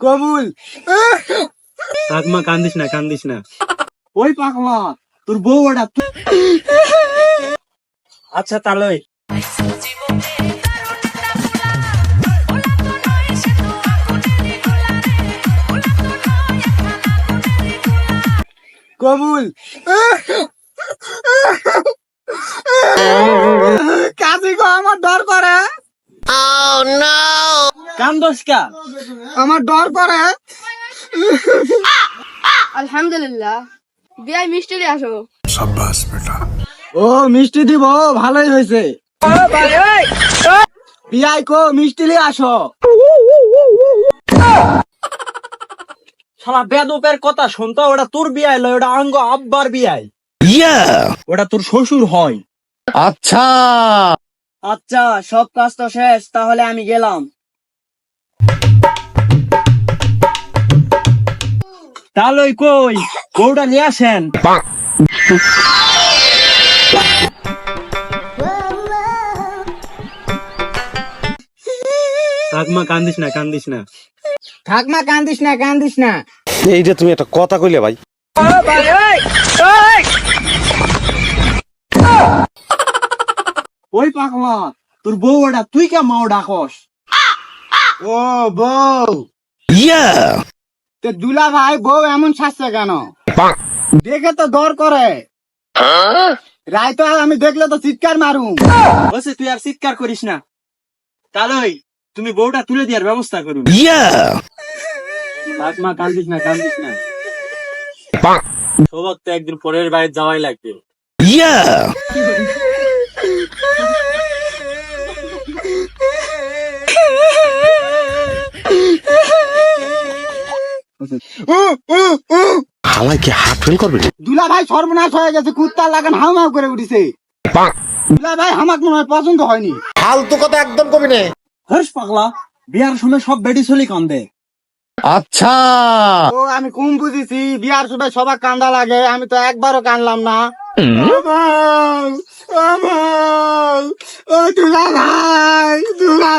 কবুল। থাক মা কান্দিস না কান্দিস না। ওই পাকলা তোর বউ ওটা আচ্ছা তাহলে কবুল কাজী গো আমার ডর করে কান্দস কা? আমার ডর করে আলহামদুলিল্লাহ। বিয়াই মিষ্টি দিয়ে আসো। ও মিষ্টি দিব ভালোই হয়েছে। বিয়াই কো মিষ্টি নিয়ে আসো। শালা বেদপের কথা শুনতো ওটা তোর বিয়াই লয় ওটা আঙ্গ আব্বার বিয়াই। ওটা তোর শ্বশুর হয়। আচ্ছা! আচ্ছা সব কাজ তো শেষ তাহলে আমি গেলাম। তাহলে কই? বউটা নিয়ে আসেন। থাক মা কান্দিস না কান্দিস না। থাক মা কান্দিস না কান্দিস না। এইটা তুমি একটা কথা কইলে ভাই। ওই পাকলা তোর বউ ওটা তুই কে মাও ডাকস ও বউ তে দুলা ভাই বউ এমন শাসছে কেন? দেখে তো দর করে। রায় তো আমি দেখলে তো চিৎকার মারুম। বসে তুই আর চিৎকার করিস না। তাহলে তুমি বউটা তুলে দেওয়ার ব্যবস্থা করুন। থাক মা কান্দিস না কান্দিস না। সৌভাগ তো একদিন পরের বাইরে যাওয়াই লাগবে। হালাই কি হাত ফেল করবে? দুলা ভাই সর্বনাশ হয়ে গেছে কুত্তা লাগান করে উঠিছে। দুলা ভাই আমাকে মনে হয় পছন্দ হয়নি। ফালতু কথা একদম কবি নে। হর্ষ পাগলা বিয়ার সময় সব বেডি চলি কান্দে। আচ্ছা। ও আমি কম বুঝেছি বিয়ার সময় সবার কান্দা লাগে আমি তো একবারও কানলাম না। বউ, ও দুলা ভাই দুলা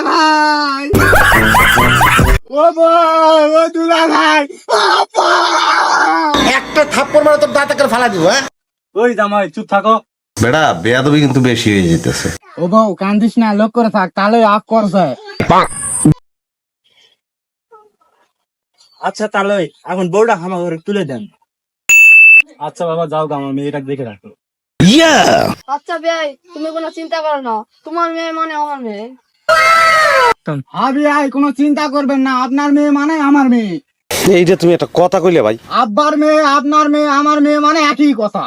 একটা থাপ্পড় মারে তোর দাঁতে করে ফালা দিব হ্যাঁ? ওই জামাই চুপ থাকো। বেটা বেয়াদবি কিন্তু বেশি হয়ে যেতেছে। ও বউ কান্দিস না লোক করে থাক তাহলে আপ করছে। আচ্ছা তাহলে এখন বউটা হামা করে তুলে দেন। আচ্ছা বাবা যাও গা আমার মেয়েটাকে দেখে রাখো। আচ্ছা বিয়াই তুমি কোনো চিন্তা করো না। তোমার মেয়ে মানে আমার মেয়ে। আবি আই কোনো চিন্তা করবেন না আপনার মেয়ে মানে আমার মেয়ে। এইটা তুমি একটা কথা কইলে ভাই। আব্বার মেয়ে আপনার মেয়ে আমার মেয়ে মানে একই কথা।